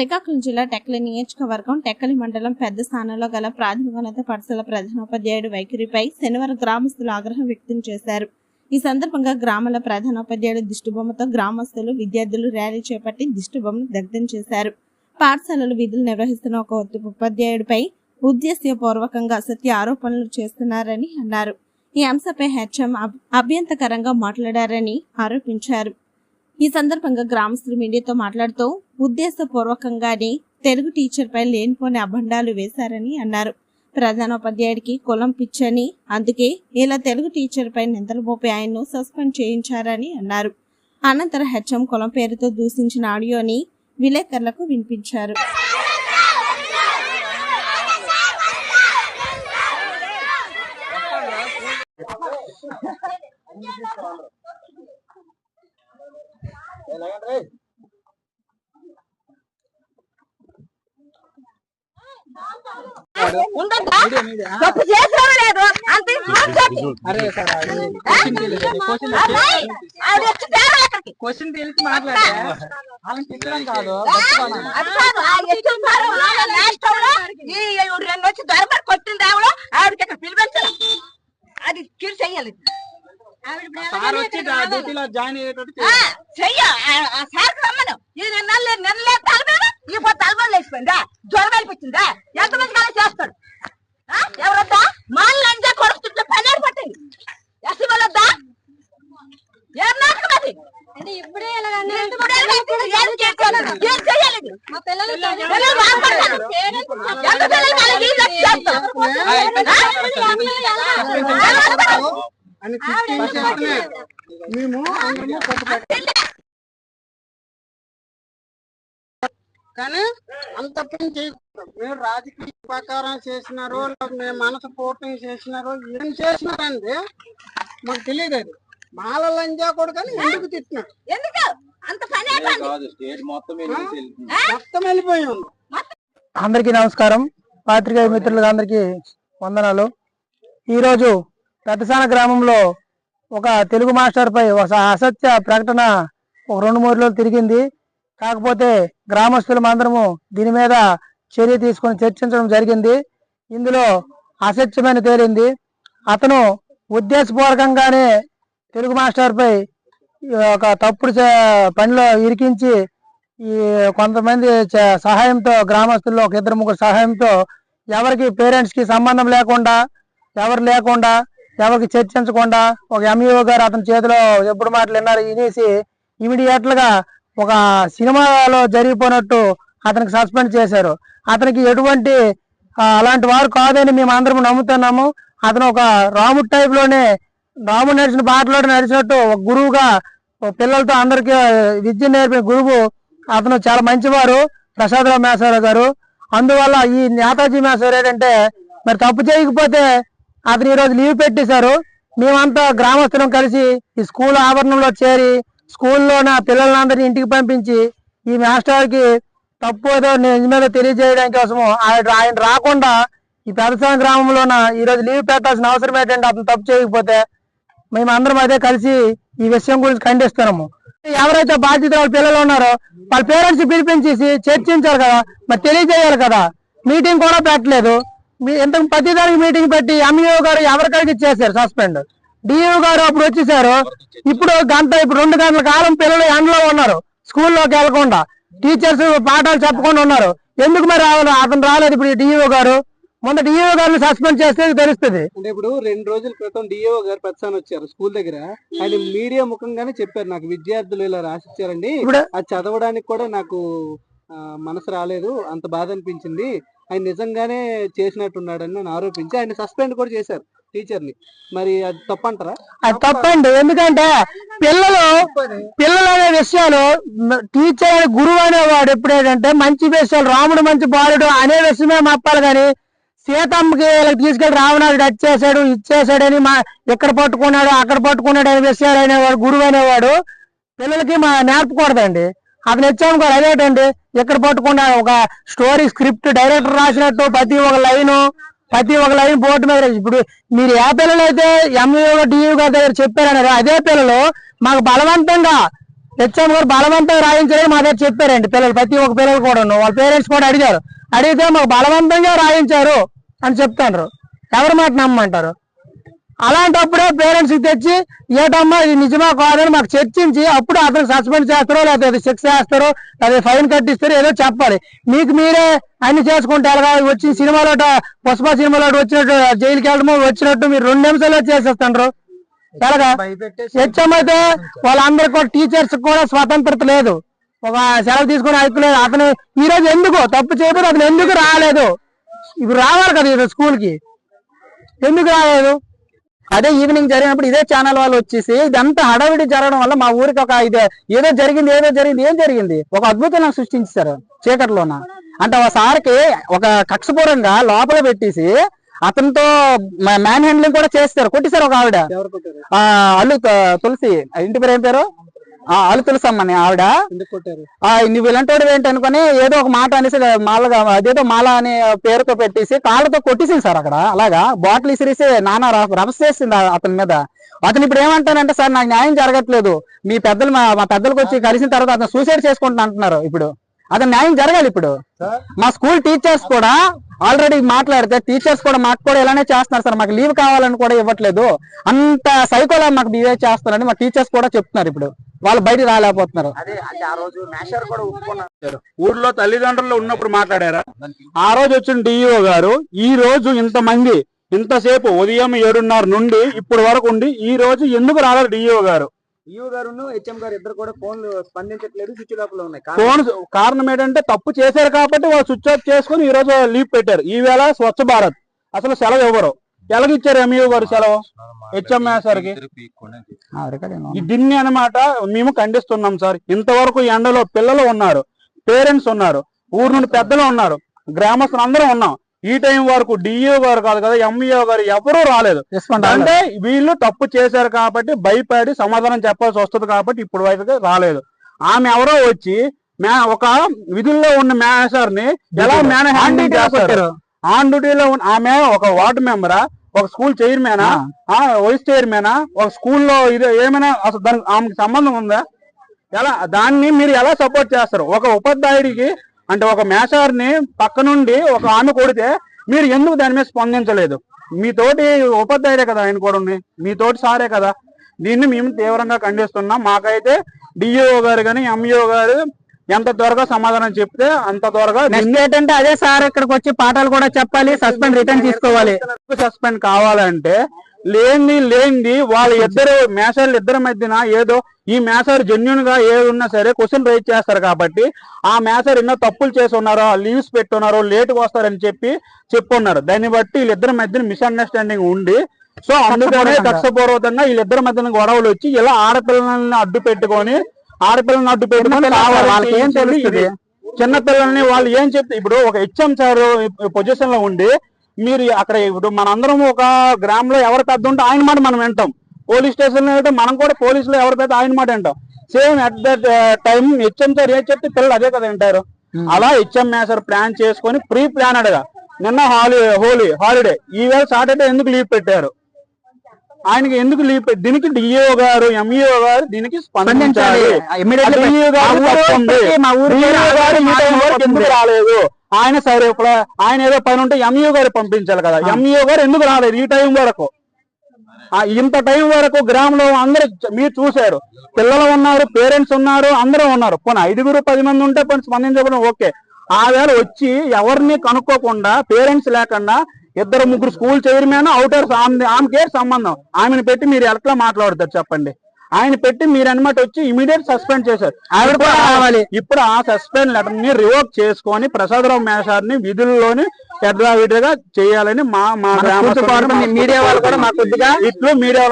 శ్రీకాకుళం జిల్లా టెక్కలి నియోజకవర్గం టెక్కలి మండలం పెద్ద స్థానంలో గల ప్రాథమికోన్నత పాఠశాల ప్రధానోపాధ్యాయుడు వైఖరిపై శనివారం గ్రామస్తులు ఆగ్రహం వ్యక్తం చేశారు. ఈ సందర్భంగా గ్రామాల ప్రధానోపాధ్యాయుడు దిష్టిబొమ్మతో గ్రామస్తులు విద్యార్థులు ర్యాలీ చేపట్టి దిష్టిబొమ్మను దగ్ధం చేశారు. పాఠశాలలు విధులు నిర్వహిస్తున్న ఒక ఉపాధ్యాయుడిపై ఉద్దేశ్యపూర్వకంగా సత్య ఆరోపణలు చేస్తున్నారని అన్నారు. ఈ అంశంపై హెచ్ఎం అబ్- అభ్యంతకరంగా మాట్లాడారని ఆరోపించారు. ఈ సందర్భంగా గ్రామస్తులు మీడియాతో మాట్లాడుతూ ఉద్దేశపూర్వకంగానే తెలుగు టీచర్ పై లేనిపోని అభండాలు వేశారని అన్నారు. ప్రధానోపాధ్యాయుడికి కులం పిచ్చని అందుకే ఇలా తెలుగు టీచర్ పై నిందలు మోపి ఆయన్ను సస్పెండ్ చేయించారని అన్నారు. అనంతరం హెచ్ఎం కులం పేరుతో దూషించిన ఆడియోని విలేకరులకు వినిపించారు. తప్పు చేసావు లేదు. అంత. క్వశ్చన్ తెలిసి మాట్లాడే. వాళ్ళని తిట్టడం కాదు పట్టుకోవాలి. అది కాదు, ఆ ఎత్తుల సారు వాళ్ళ లాస్ట్ ఆవిడ, ఈ ఈవిడ రెండు వచ్చి దొరబాటు కొట్టింది ఆవిడ ఆవిడకి ఇక్కడ పిలిపించాలి అది కిల్ చెయ్యాలి సార్ వచ్చి డ్యూటీలో జాయిన్ అయ్యేటట్టు. చెయ్య. సార్కి రమ్మను. ఇది నిన్న నిన్నలే తలమేద ఈ పొద్దు తలమని లేచిపోయిందా? జ్వరం వెళ్ళిపోయిందా ఎంతమంది కానీ చేస్తాడు ఎవరొద్దా? మాల్ లంజా పని పట్టింది. ఎస్సీ వాళ్ళొద్దా ఏం నాటకం అది అంటే ఇప్పుడే ఏం చేయాలి? మా పిల్లలు. ఎంత పిల్లలు వాళ్ళకి ఈ లక్ష చేస్తారు? ఆ? అని మేము అందరము కానీ అంత పని చేయకూడదు. మీరు రాజకీయ ప్రకారం చేసినారో లేకపోతే మేము మనసు పోటీ చేసినారో ఏం చేసినారండి మాకు తెలియదు అది. మాల లంజా కొడుకని ఎందుకు తిట్టినాడు ఎందుకు? అంత పని మొత్తం వెళ్ళిపోయి ఉంది. అందరికీ నమస్కారం. పాత్రికేయ మిత్రులకు అందరికీ వందనాలు. ఈరోజు పెద్దసాన గ్రామంలో ఒక తెలుగు మాస్టర్పై ఒక అసత్య ప్రకటన ఒక రెండు మూడు రోజులు తిరిగింది. కాకపోతే గ్రామస్తులం అందరము దీని మీద చర్య తీసుకొని చర్చించడం జరిగింది. ఇందులో అసత్యమైన తేలింది. అతను ఉద్దేశపూర్వకంగానే తెలుగు మాస్టర్పై ఒక తప్పుడు చే- పనిలో ఇరికించి ఈ కొంతమంది చ- సహాయంతో గ్రామస్తుల్లో ఒక ఇద్దరు ముగ్గురు సహాయంతో ఎవరికి పేరెంట్స్కి సంబంధం లేకుండా ఎవరు లేకుండా ఎవరికి చర్చించకుండా ఒక ఎంఈఓ గారు అతని చేతిలో ఎప్పుడు మాటలు విన్నారు వినేసి ఇమీడియట్గా ఒక సినిమాలో జరిగిపోయినట్టు అతనికి సస్పెండ్ చేశారు. అతనికి ఎటువంటి అలాంటి వారు కాదని మేము అందరం నమ్ముతున్నాము. అతను ఒక రాముడు టైప్లోనే రాముడు నడిచిన బాటలో నడిచినట్టు ఒక గురువుగా పిల్లలతో అందరికి విద్య నేర్పిన గురువు అతను చాలా మంచివారు ప్రసాదరావు మేసారావు గారు. అందువల్ల ఈ నేతాజీ మేసారు ఏంటంటే మరి తప్పు చేయకపోతే అతను ఈ రోజు లీవ్ పెట్టేశారు. మేమంతా గ్రామస్తులం కలిసి ఈ స్కూల్ ఆవరణంలో చేరి స్కూల్లోన పిల్లలందరినీ ఇంటికి పంపించి ఈ మాస్టర్కి తప్పు ఏదో నిజమేదో తెలియజేయడానికి కోసము ఆయన ఆయన రాకుండా ఈ పెదసాన గ్రామంలోన ఈ రోజు లీవ్ పెట్టాల్సిన అవసరం ఏంటంటే అతను తప్పు చేయకపోతే మేమందరం అదే కలిసి ఈ విషయం గురించి ఖండిస్తున్నాము. ఎవరైతే బాధ్యత వాళ్ళ పిల్లలు ఉన్నారో వాళ్ళ పేరెంట్స్ పిలిపించేసి చర్చించారు కదా మరి తెలియజేయాలి కదా. మీటింగ్ కూడా పెట్టలేదు. మీ ఇంత ప్రతిదానికి మీటింగ్ పెట్టి ఎంఈఓ గారు ఎవరికైనా ఇచ్చేసారు సస్పెండ్ డిఓ గారు అప్పుడు వచ్చేసారు. ఇప్పుడు గంట ఇప్పుడు రెండు గంటల కాలం పిల్లలు ఎండలో ఉన్నారు. స్కూల్లోకి వెళ్ళకుండా టీచర్స్ పాఠాలు చెప్పకుండా ఉన్నారు. ఎందుకు మరి రావాలి అతను రాలేదు ఇప్పుడు డిఓ గారు? మొన్న డిఓ గారిని సస్పెండ్ చేస్తే తెలుస్తుంది. అంటే ఇప్పుడు రెండు రోజుల క్రితం డిఓ గారు పెద్దసాని వచ్చారు స్కూల్ దగ్గర. ఆయన మీడియా ముఖంగానే చెప్పారు నాకు. విద్యార్థులు ఇలా రాసిచ్చారండి. ఇప్పుడు అది చదవడానికి కూడా నాకు మనసు రాలేదు అంత బాధ అనిపించింది ఆయన నిజంగానే చేసినట్టున్నాడని నన్ను ఆరోపించి ఆయన సస్పెండ్ కూడా చేశారు టీచర్ని మరి అది తప్పంటారా? అది తప్పండి. ఎందుకంటే పిల్లలు పిల్లలు అనే విషయాలు టీచర్ అనే గురువు అనేవాడు ఎప్పుడేంటంటే మంచి విషయాలు రాముడు మంచి బాలుడు అనే విషయమే మప్పాలి కానీ సీతమ్మకి వీళ్ళకి తీసుకెళ్ళి రావణాడు అచ్చేసాడు ఇచ్చేసాడని మా ఇక్కడ పట్టుకున్నాడు అక్కడ పట్టుకున్నాడు అనే విషయాలు అనేవాడు గురువు అనేవాడు పిల్లలకి మా నేర్పకూడదండి. అతను ఇచ్చాము కూడా అదేంటండి? ఇక్కడ పట్టుకున్న ఒక స్టోరీ స్క్రిప్ట్ డైరెక్టర్ రాసినట్టు ప్రతి ఒక లైను ప్రతి ఒక లైన్ బోర్డు మీద ఇప్పుడు మీరు ఏ పిల్లలు అయితే ఎంఈఓ డిఈ గారి దగ్గర చెప్పారన్నారు అదే పిల్లలు మాకు బలవంతంగా హెచ్ఎం గారు బలవంతంగా రాయించారని మా దగ్గర చెప్పారండి పిల్లలు ప్రతి ఒక్క పిల్లలు కూడా వాళ్ళ పేరెంట్స్ కూడా అడిగారు. అడిగితే మాకు బలవంతంగా రాయించారు అని చెప్తాండ్రు. ఎవరి మాట నమ్మంటారు? అలాంటప్పుడే పేరెంట్స్ తెచ్చి ఏటమ్మా ఇది నిజమా కాదని మాకు చర్చించి అప్పుడు అతను సస్పెండ్ చేస్తారో లేకపోతే శిక్ష చేస్తారో లేదా ఫైన్ కట్టిస్తారో ఏదో చెప్పాలి. మీకు మీరే అన్ని చేసుకుంటే ఎలాగా? వచ్చి సినిమాలో పుష్ప సినిమాలో వచ్చినట్టు జైలుకి వెళ్ళడము వచ్చినట్టు మీరు రెండు నిమిషాల్లో చేసేస్తారు ఎలాగా? హెచ్ఎం అయితే వాళ్ళందరికీ కూడా టీచర్స్ కూడా స్వతంత్రత లేదు. ఒక సెలవు తీసుకునే హక్కు లేదు. అతను ఈ రోజు ఎందుకు? తప్పు చేయబోదు అతను ఎందుకు రాలేదు? ఇప్పుడు రావాలి కదా ఈరోజు స్కూల్కి. ఎందుకు రాలేదు? అదే ఈవినింగ్ జరిగినప్పుడు ఇదే ఛానల్ వాళ్ళు వచ్చేసి ఇదంతా హడావిడి జరగడం వల్ల మా ఊరికి ఒక ఇది ఏదో జరిగింది ఏదో జరిగింది ఏం జరిగింది? ఒక అద్భుతం సృష్టించారు చీకటిలోన అంటే ఆ సార్కి ఒక కక్షపూరంగా లోపల పెట్టేసి అతనితో మ్యాన్ హ్యాండ్లింగ్ కూడా చేస్తారు. కొట్టిసారు ఒక ఆవిడ. ఆ అల్లు తులసి. ఇంటి పేరు ఏం పేరు? ఆ అల్లు తులసమ్మని ఆవిడ. నువ్వు ఇలాంటి ఏంటి అనుకుని ఏదో ఒక మాట అనేసి మాలగా అదేదో మాల అనే పేరుతో పెట్టేసి కాళ్ళతో కొట్టేసింది సార్ అక్కడ. అలాగా? బాటిల్ ఇసిరేసి నాన్న రభస్ చేసింది అతని మీద. అతను ఇప్పుడు ఏమంటానంటే సార్ నాకు న్యాయం జరగట్లేదు. మీ పెద్దలు మా మా పెద్దలకు వచ్చి కలిసిన తర్వాత అతను సూసైడ్ చేసుకుంటున్నా అంటున్నారు ఇప్పుడు. అతను న్యాయం జరగాలి ఇప్పుడు. మా స్కూల్ టీచర్స్ కూడా ఆల్రెడీ మాట్లాడితే టీచర్స్ కూడా మాకు కూడా ఇలానే చేస్తున్నారు సార్. మాకు లీవ్ కావాలని కూడా ఇవ్వట్లేదు. అంత సైకోలా మాకు బిహేవ్ చేస్తున్నారని మా టీచర్స్ కూడా చెప్తున్నారు ఇప్పుడు. వాళ్ళు బయటికి రాలేకపోతున్నారు. అదే ఊర్లో తల్లిదండ్రులు ఉన్నప్పుడు మాట్లాడారా? ఆ రోజు వచ్చిన డిఇఓ గారు ఈ రోజు ఇంతమంది ఇంతసేపు ఉదయం ఏడున్నర నుండి ఇప్పుడు వరకు ఉండి ఈ రోజు ఎందుకు రాలేదు డిఇఓ గారు? ఈఓ గారు హెచ్ఎం గారు ఇద్దరు కూడా ఫోన్లు స్పందించట్లేదు స్విచ్ ఆఫ్లో ఉన్నాయి. కారణం? ఫోన్ కారణం ఏంటంటే తప్పు చేశారు కాబట్టి వాళ్ళు స్విచ్ ఆఫ్ చేసుకుని ఈ రోజు లీవ్ పెట్టారు. ఈ వేళ స్వచ్ఛ భారత్. అసలు సెలవు ఇవ్వరు ఎలాగిచ్చారు ఎంఈఓ గారు సెలవు? హెచ్ఎం సార్కి? ఆ, రికార్డింగ్ ఈ దీన్ని అన్నమాట మేము ఖండిస్తున్నాం సార్. ఇంతవరకు ఎండలో పిల్లలు ఉన్నారు పేరెంట్స్ ఉన్నారు ఊరు నుండి పెద్దలు ఉన్నారు గ్రామస్తులు అందరం ఉన్నాం. ఈ టైం వరకు డిఈఓ గారు కాదు కదా ఎంఈఓ గారు ఎవరూ రాలేదు. అంటే వీళ్ళు తప్పు చేశారు కాబట్టి భయపడి సమాధానం చెప్పాల్సి వస్తుంది కాబట్టి ఇప్పుడు వరకు రాలేదు. ఆమె ఎవరో వచ్చి ఒక విధుల్లో ఉన్న మేనేజర్ని ఎలా మేనేజ్ చేస్తారు? ఆన్ డ్యూటీలో ఉన్న ఆమె ఒక వార్డు మెంబరా? ఒక స్కూల్ చైర్మనా? ఆ వైస్ చైర్మనా? ఒక స్కూల్లో ఇది ఏమైనా అసలు దానికి ఆమెకు సంబంధం ఉందా? ఎలా దాన్ని మీరు ఎలా సపోర్ట్ చేస్తారు? ఒక ఉపాధ్యాయుడికి అంటే ఒక మేషారిని పక్క నుండి ఒక ఆమె కొడితే మీరు ఎందుకు దాని మీద స్పందించలేదు? మీతోటి ఉపాధ్యాయుడే కదా ఆయన కూడా ఉంది మీతోటి సారే కదా. దీన్ని మేము తీవ్రంగా ఖండిస్తున్నాం. మాకైతే డిఈఓ గారు కానీ ఎంఈఓ గారు ఎంత త్వరగా సమాధానం చెప్తే అంత త్వరగా నెక్స్ట్ ఏంటంటే అదే సార్ ఇక్కడికి వచ్చి పాఠాలు కూడా చెప్పాలి సస్పెండ్ రిటర్న్ తీసుకోవాలి. సస్పెండ్ కావాలంటే లేనిది లేనిది వాళ్ళ ఇద్దరు మేసార్లు ఇద్దరి మధ్యన ఏదో ఈ మేసారు జెన్యున్గా ఏది ఉన్నా సరే క్వశ్చన్ రైజ్ చేస్తారు కాబట్టి ఆ మేసారు ఎన్నో తప్పులు చేసి ఉన్నారో లీవ్స్ పెట్టున్నారో లేట్ వస్తారని చెప్పి చెప్పున్నారు దాన్ని బట్టి వీళ్ళిద్దరి మధ్యన మిస్అండర్స్టాండింగ్ ఉండి సో అందుకనే కక్షపూర్వకంగా వీళ్ళిద్దరి మధ్యన గొడవలు వచ్చి ఇలా ఆడపిల్లల్ని అడ్డు పెట్టుకొని పెట్టుకొని కావాలి వాళ్ళకి ఏం తెలుస్తుంది? చిన్న పిల్లల్ని వాళ్ళు ఏం చెప్తే ఇప్పుడు ఒక హెచ్ఎం సార్ పొజిషన్లో ఉండి మీరు అక్కడ ఇప్పుడు మనందరం ఒక గ్రామంలో ఎవరు పెద్ద ఉంటే ఆయన మాట మనం వింటాం. పోలీస్ స్టేషన్లో అయితే మనం కూడా పోలీసులో ఎవరు పెద్ద ఆయన మాట వింటాం. Same at that time HM sir ఏం చెప్తే పిల్లలు అదే కదా వింటారు. అలా హెచ్ఎం మేసర్ ప్లాన్ చేసుకొని ప్రీ ప్లాన్ అడగా. నిన్న హాలీ హోలీ హాలిడే. ఈవేళ సాటర్డే ఎందుకు లీవ్ పెట్టారు? ఆయనకి ఎందుకు లీవ్ దీనికి డిఈఓ గారు ఎంఈఓ గారు దీనికి స్పందించాలి. రాలేదు. ఎందుకు రాలేదు? ఆయన సరే ఇప్పుడు ఆయన ఏదో పని ఉంటే ఎంఈఓ గారు పంపించాలి కదా. ఎంఈఓ గారు ఎందుకు రాలేదు ఈ టైం వరకు? ఇంత టైం వరకు గ్రామంలో అందరు మీరు చూశారు. పిల్లలు ఉన్నారు పేరెంట్స్ ఉన్నారు అందరూ ఉన్నారు. పోనీ ఐదుగురు పది మంది ఉంటే పోనీ స్పందించడం ఓకే. ఆ వేళ వచ్చి ఎవరిని కనుక్కోకుండా పేరెంట్స్ లేకుండా ఇద్దరు ముగ్గురు స్కూల్ చైర్మన్ అవుటర్స్ ఆమె ఆమెకే సంబంధం ఆమెను పెట్టి మీరు ఎట్లా మాట్లాడతారు చెప్పండి ఆయన పెట్టి మీరు అనమాట వచ్చి ఇమీడియట్ సస్పెండ్ చేశారు ఆవిడ కూడా ఇప్పుడు ఆ- రావాలి. ఇప్పుడు ఆ సస్పెండ్ లెటర్ని రివోక్ చేసుకొని ప్రసాదరావు మేషార్ని విధుల్లోని పెద్ద విడిగా చేయాలని మా మా మన గ్రామస్తులు, పూర్తి కోరుతుంది. మా మీడియా వాళ్ళు కూడా మాకు కొద్దిగా ఇట్లు మీడియా